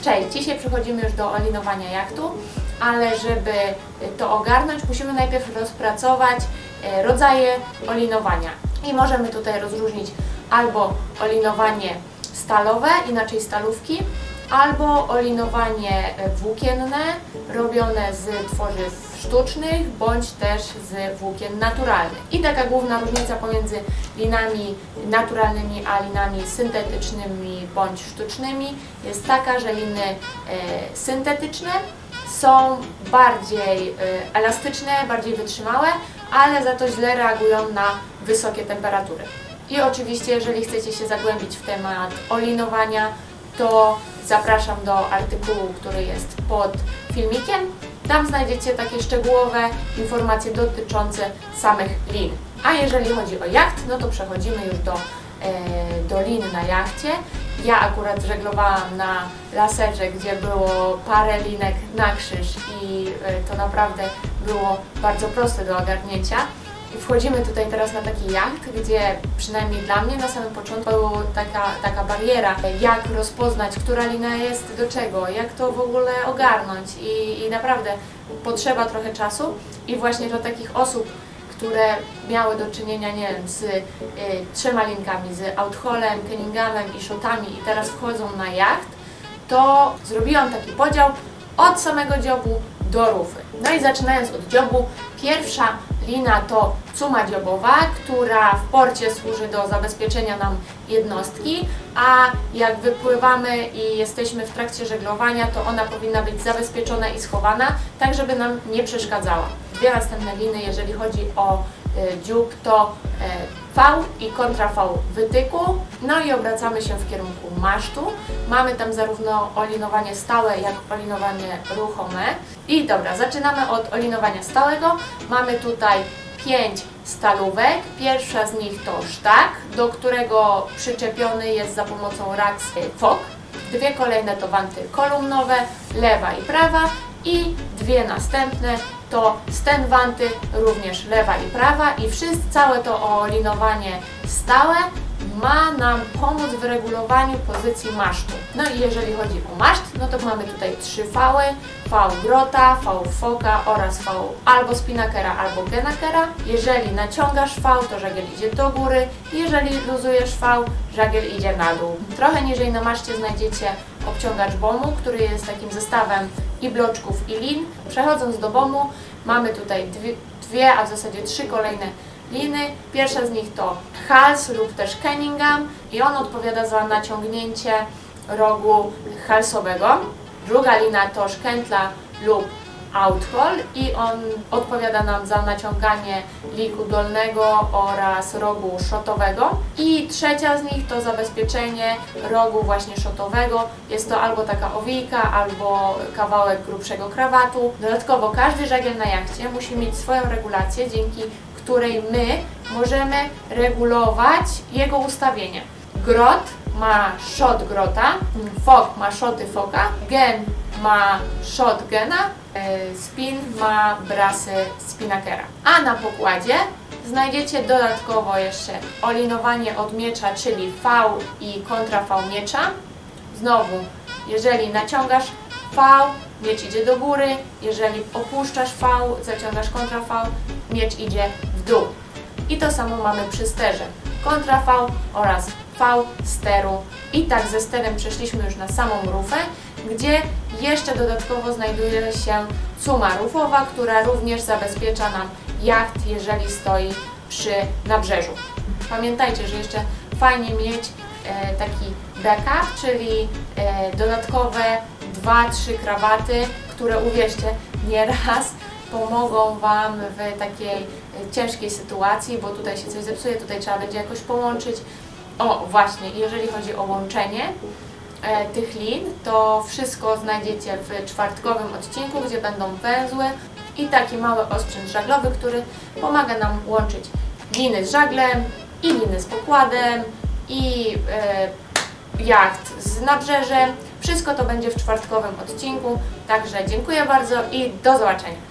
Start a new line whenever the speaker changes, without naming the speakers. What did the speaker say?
Cześć, dzisiaj przechodzimy już do olinowania jachtu, ale żeby to ogarnąć, musimy najpierw rozpracować e, rodzaje olinowania. I możemy tutaj rozróżnić albo olinowanie stalowe, inaczej stalówki, albo olinowanie e, włókienne, robione z tworzyw sztucznych, bądź też z włókien naturalnych. I taka główna różnica pomiędzy linami naturalnymi a linami syntetycznymi bądź sztucznymi jest taka, że liny e, syntetyczne są bardziej e, elastyczne, bardziej wytrzymałe, ale za to źle reagują na wysokie temperatury. I oczywiście, jeżeli chcecie się zagłębić w temat olinowania, to zapraszam do artykułu, który jest pod filmikiem. Tam znajdziecie takie szczegółowe informacje dotyczące samych lin. A jeżeli chodzi o jacht, no to przechodzimy już do, e, do lin na jachcie. Ja akurat żeglowałam na laserze, gdzie było parę linek na krzyż i e, to naprawdę było bardzo proste do ogarnięcia. I wchodzimy tutaj teraz na taki jacht, gdzie przynajmniej dla mnie na samym początku była taka, taka bariera, jak rozpoznać, która lina jest do czego, jak to w ogóle ogarnąć i, i naprawdę potrzeba trochę czasu i właśnie do takich osób, które miały do czynienia, nie wiem, z y, trzema linkami, z outholem, kenninghamem i shotami i teraz wchodzą na jacht, to zrobiłam taki podział od samego dziobu do rufy. No i zaczynając od dziobu, pierwsza lina to cuma dziobowa, która w porcie służy do zabezpieczenia nam jednostki, a jak wypływamy i jesteśmy w trakcie żeglowania, to ona powinna być zabezpieczona i schowana, tak żeby nam nie przeszkadzała. Dwie następne liny, jeżeli chodzi o y, dziób, to y, I kontra V wytyku, no i obracamy się w kierunku masztu. Mamy tam zarówno olinowanie stałe, jak olinowanie ruchome. I dobra, zaczynamy od olinowania stałego. Mamy tutaj pięć stalówek. Pierwsza z nich to sztak, do którego przyczepiony jest za pomocą raks fok. Dwie kolejne to wanty kolumnowe, lewa i prawa i dwie następne to sten wanty, również lewa i prawa i wszystko, całe to olinowanie stałe ma nam pomóc w regulowaniu pozycji masztu. No i jeżeli chodzi o maszt, no to mamy tutaj trzy fały, V grota, V foka oraz V albo spinakera, albo genakera. Jeżeli naciągasz V, to żagiel idzie do góry, jeżeli luzujesz V, żagiel idzie na dół. Trochę niżej na maszcie znajdziecie obciągacz bomu, który jest takim zestawem i bloczków i lin. Przechodząc do bomu, mamy tutaj dwie, a w zasadzie trzy kolejne liny. Pierwsza z nich to hals lub też Kenningham i on odpowiada za naciągnięcie rogu halsowego. Druga lina to szkętla lub outhol i on odpowiada nam za naciąganie liku dolnego oraz rogu szotowego. I trzecia z nich to zabezpieczenie rogu właśnie szotowego. Jest to albo taka owijka, albo kawałek grubszego krawatu. Dodatkowo każdy żagiel na jachcie musi mieć swoją regulację, dzięki której my możemy regulować jego ustawienie. Grot ma shot grota, fok ma shoty foka, gen ma shot gena, spin ma brasy spinakera. A na pokładzie znajdziecie dodatkowo jeszcze olinowanie od miecza, czyli V i kontra V miecza. Znowu, jeżeli naciągasz V, miecz idzie do góry, jeżeli opuszczasz V, zaciągasz kontra V, miecz idzie w dół. I to samo mamy przy sterze. Kontra V oraz V steru. I tak ze sterem przeszliśmy już na samą rufę, gdzie jeszcze dodatkowo znajduje się cuma rufowa, która również zabezpiecza nam jacht, jeżeli stoi przy nabrzeżu. Pamiętajcie, że jeszcze fajnie mieć e, taki backup, czyli e, dodatkowe 2-3 krawaty, które uwierzcie, nieraz pomogą Wam w takiej e, ciężkiej sytuacji, bo tutaj się coś zepsuje, tutaj trzeba będzie jakoś połączyć. O, właśnie, jeżeli chodzi o łączenie E, tych lin, to wszystko znajdziecie w czwartkowym odcinku, gdzie będą węzły i taki mały osprzęt żaglowy, który pomaga nam łączyć liny z żaglem i liny z pokładem i e, jacht z nabrzeżem. Wszystko to będzie w czwartkowym odcinku, także dziękuję bardzo i do zobaczenia.